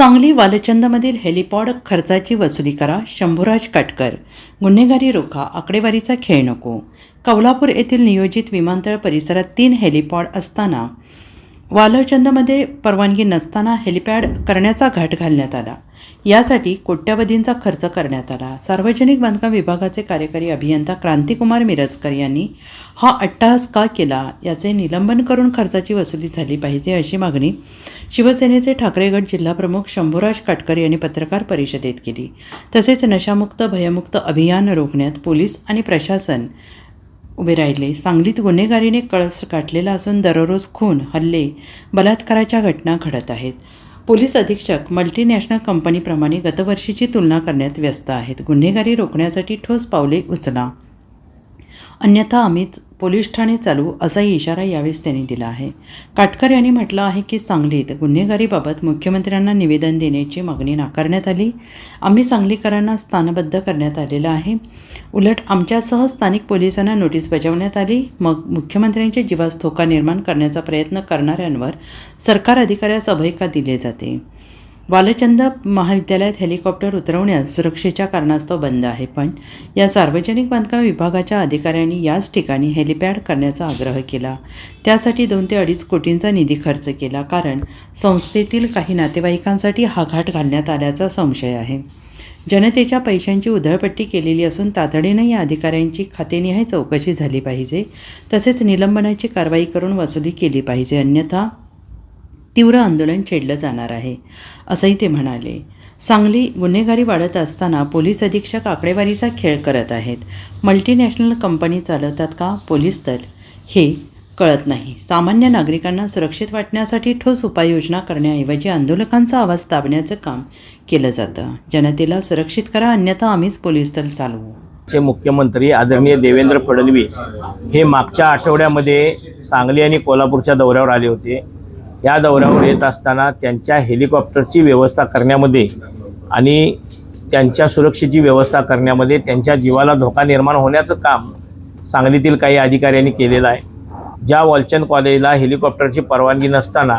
सांगली वालचंदमधील हेलिपॉड खर्चाची वसुली करा शंभूराज काटकर. गुन्हेगारी रोखा आकडेवारीचा खेळ नको. कौलापूर येथील नियोजित विमानतळ परिसरात तीन हेलिपॉड असताना वालचंदमध्ये परवानगी नसताना हेलिपॅड करण्याचा घाट घालण्यात आला. यासाठी कोट्यावधींचा खर्च करण्यात आला. सार्वजनिक बांधकाम विभागाचे कार्यकारी अभियंता क्रांतिकुमार मिरजकर यांनी हा अट्टहास का केला याचे निलंबन करून खर्चाची वसुली झाली पाहिजे अशी मागणी शिवसेनेचे ठाकरेगड जिल्हाप्रमुख शंभूराज काटकर यांनी पत्रकार परिषदेत केली. तसेच नशामुक्त भयमुक्त अभियान रोखण्यात पोलीस आणि प्रशासन उभे राहिले. सांगलीत गुन्हेगारीने कळस गाठलेला असून दररोज खून हल्ले बलात्काराच्या घटना घडत आहेत. पोलीस अधीक्षक मल्टीनॅशनल कंपनीप्रमाणे गतवर्षीची तुलना करण्यात व्यस्त आहेत. गुन्हेगारी रोखण्यासाठी ठोस पावले उचला. अन्यथा आम्हीच पोलीस ठाणे चालू असाही इशारा यावेळेस त्यांनी दिला आहे. काटकर यांनी म्हटलं आहे की सांगलीत गुन्हेगारीबाबत मुख्यमंत्र्यांना निवेदन देण्याची मागणी नाकारण्यात आली. आम्ही सांगलीकरांना स्थानबद्ध करण्यात आलेलं आहे. उलट आमच्यासह स्थानिक पोलिसांना नोटीस बजावण्यात आली. मग मुख्यमंत्र्यांच्या जीवास धोका निर्माण करण्याचा प्रयत्न करणाऱ्यांवर सरकार अधिकाऱ्यास अभय का दिले जाते. बालचंद महाविद्यालयात हेलिकॉप्टर उतरवण्यास सुरक्षेच्या कारणास्तव बंद आहे. पण या सार्वजनिक बांधकाम विभागाच्या अधिकाऱ्यांनी याच ठिकाणी हेलिपॅड करण्याचा आग्रह केला. त्यासाठी दोन ते अडीच कोटींचा निधी खर्च केला कारण संस्थेतील काही नातेवाईकांसाठी हा घाट घालण्यात आल्याचा संशय आहे. जनतेच्या पैशांची उधळपट्टी केलेली असून तातडीनं या अधिकाऱ्यांची खातेनिहाय चौकशी झाली पाहिजे. तसेच निलंबनाची कारवाई करून वसुली केली पाहिजे. अन्यथा तीव्र आंदोलन छेडलं जाणार आहे असंही ते म्हणाले. सांगली गुन्हेगारी वाढत असताना पोलीस अधीक्षक आकडेवारीचा खेळ करत आहेत. मल्टीनॅशनल कंपनी चालवतात का पोलीस दल? हे कळत नाही. सामान्य नागरिकांना सुरक्षित वाटण्यासाठी ठोस उपाययोजना करण्याऐवजी आंदोलकांचा आवाज दाबण्याचं काम केलं जातं. जनतेला सुरक्षित करा अन्यथा आम्हीच पोलीस दल चालवू. चे मुख्यमंत्री आदरणीय देवेंद्र फडणवीस हे मागच्या आठवड्यामध्ये सांगली आणि कोल्हापूरच्या दौऱ्यावर आले होते. या दौऱ्यावर येत असताना त्यांच्या हेलिकॉप्टरची व्यवस्था करण्यामध्ये आणि त्यांच्या सुरक्षेची व्यवस्था करण्यामध्ये त्यांच्या जीवाला धोका निर्माण होण्याचं काम सांगलीतील काही अधिकाऱ्यांनी केलेलं आहे. ज्या वॉलचंद कॉलेजला हेलिकॉप्टरची परवानगी नसताना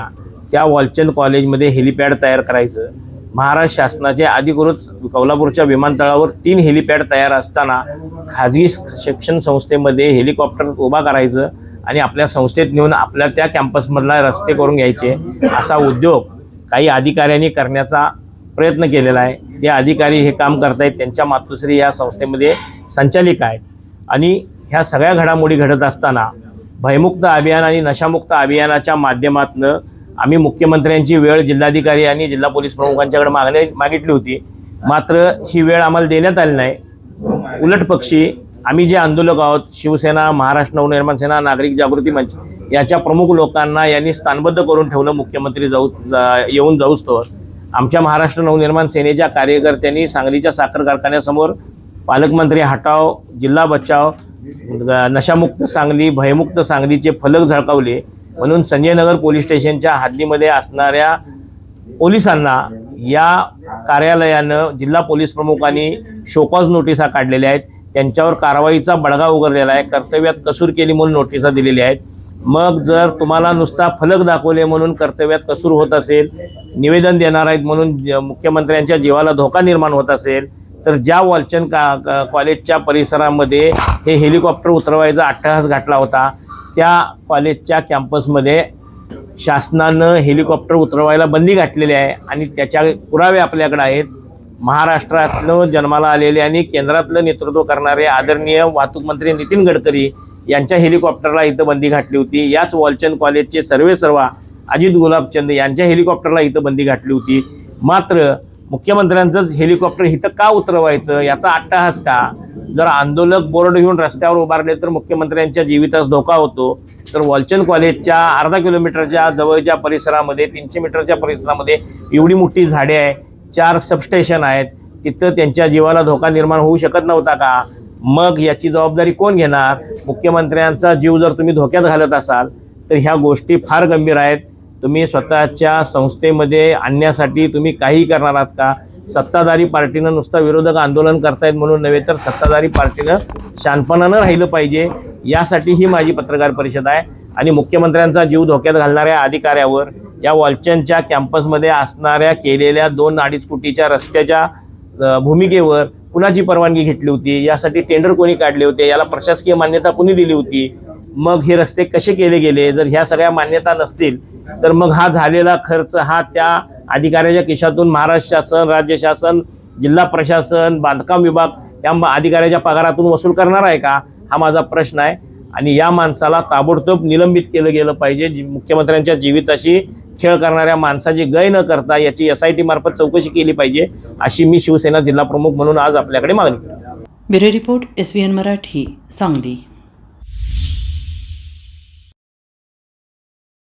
त्या वॉलचंद कॉलेजमध्ये हेलिपॅड तयार करायचं महाराष्ट्र शासनाचे अधिकृत कोल्हापूरच्या विमानतळावर तीन हेलिपॅड तयार असताना खाजगी शिक्षण संस्थेमध्ये हेलिकॉप्टर उभा करायचं आणि आपल्या संस्थेत नेऊन आपल्या त्या कॅम्पसमधला रस्ते करून घ्यायचे असा उद्योग काही अधिकाऱ्यांनी करण्याचा प्रयत्न केलेला आहे. जे अधिकारी हे काम करतायत त्यांच्या मातोश्री या संस्थेमध्ये संचालिका आहेत. आणि ह्या सगळ्या घडामोडी घडत असताना भयमुक्त अभियान आणि नशामुक्त अभियानाच्या माध्यमातनं आम्ही मुख्यमंत्र्यांची वेळ जिल्हाधिकारी आणि जिल्हा पोलीस प्रमुखांच्याकडे मागणे मागितली होती. मात्र ही वेळ आम्हाला देण्यात आली नाही. उलट पक्षी आम्ही जे आंदोलक आहोत शिवसेना महाराष्ट्र नवनिर्माण सेना नागरिक जागृती मंच याच्या प्रमुख लोकांना यांनी स्थानबद्ध करून ठेवलं मुख्यमंत्री जाऊ जा- येऊन जाऊस्तोवर आमच्या महाराष्ट्र नवनिर्माण सेनेच्या कार्यकर्त्यांनी सांगलीच्या साखर कारखान्यासमोर पालकमंत्री हटाव जिल्हा बचाव नशामुक्त सांगली भयमुक्त सांगलीचे फलक झळकावले. म्हणून संजयनगर पोलीस स्टेशनच्या हद्दीमध्ये असणाऱ्या पोलिसांना या कार्यालयानं जिल्हा पोलीस प्रमुखांनी शोकॉज नोटिसा काढलेल्या आहेत. त्यांच्यावर कारवाईचा बडगा उघडलेला आहे. कर्तव्यात कसूर केली म्हणून नोटिसा दिलेल्या आहेत. मग जर तुम्हाला नुसता फलक दाखवले म्हणून कर्तव्यात कसूर होत असेल निवेदन देणार आहेत म्हणून मुख्यमंत्र्यांच्या जीवाला धोका निर्माण होत असेल तर ज्या वालचंद का का- कॉलेजच्या परिसरामध्ये हे हेलिकॉप्टर उतरवायचा अट्टहास घातला होता त्या कॉलेजच्या कॅम्पसमध्ये शासनानं हेलिकॉप्टर उतरवायला बंदी घातलेली आहे आणि त्याच्या पुरावे आपल्याकडे आहेत. महाराष्ट्रातनं जन्माला आलेले आणि केंद्रातलं नेतृत्व करणारे आदरणीय वाहतूक मंत्री नितीन गडकरी यांच्या हेलिकॉप्टरला इथं बंदी घातली होती. याच वॉलचंद कॉलेजचे सर्वे सर्वा अजित गुलाबचंद यांच्या हेलिकॉप्टरला इथं बंदी घातली होती. मात्र मुख्यमंत्र्यांचंच हेलिकॉप्टर इथं का उतरवायचं? याचा अट्टहास का? जर आंदोलक बोर्ड घेऊन रस्त्यावर उभारले तर मुख्यमंत्र्यांच्या जीवितास धोका होतो. तर वॉलचंद कॉलेजच्या अर्धा किलोमीटरच्या जवळच्या परिसरामध्ये तीनशे मीटरच्या परिसरामध्ये एवढी मोठी झाडे आहे चार सबस्टेशन आहेत. तिथं त्यांच्या जीवाला धोका निर्माण होऊ शकत नव्हता का? मग याची जबाबदारी कोण घेणार? मुख्यमंत्र्यांचा जीव जर तुम्ही धोक्यात घालत असाल तर ह्या गोष्टी फार गंभीर आहेत. तुम्ही स्वतःच्या संस्थेमध्ये आणण्यासाठी तुम्ही काही करणार आहात का? सत्ताधारी पार्टीनं नुसतं विरोधक आंदोलन करतायत म्हणून नव्हे तर सत्ताधारी पार्टीनं शांतपणानं राहिलं पाहिजे. यासाठी ही माझी पत्रकार परिषद आहे. आणि मुख्यमंत्र्यांचा जीव धोक्यात घालणाऱ्या अधिकाऱ्यावर या वॉलचनच्या कॅम्पसमध्ये असणाऱ्या केलेल्या दोन अडीच कोटीच्या रस्त्याच्या भूमिकेवर कुणाची परवानगी घेतली होती? यासाठी टेंडर कोणी काढले होते? याला प्रशासकीय मान्यता कुणी दिली होती? मग हे रस्ते कसे केले गेले? जर ह्या सगळ्या मान्यता नसतील तर मग हा झालेला खर्च हा त्या अधिकाऱ्याच्या खिशातून महाराष्ट्र शासन राज्य शासन जिल्हा प्रशासन बांधकाम विभाग या अधिकाऱ्याच्या पगारातून वसूल करणार आहे का? हा माझा प्रश्न आहे. आणि या माणसाला ताबडतोब निलंबित केलं गेलं पाहिजे. जी मुख्यमंत्र्यांच्या जीविताशी खेळ करणाऱ्या माणसाची गय न करता याची एस आय टी मार्फत चौकशी केली पाहिजे अशी मी शिवसेना जिल्हा प्रमुख म्हणून आज आपल्याकडे मागणी करतो bureau report S V N Marathi Sangli.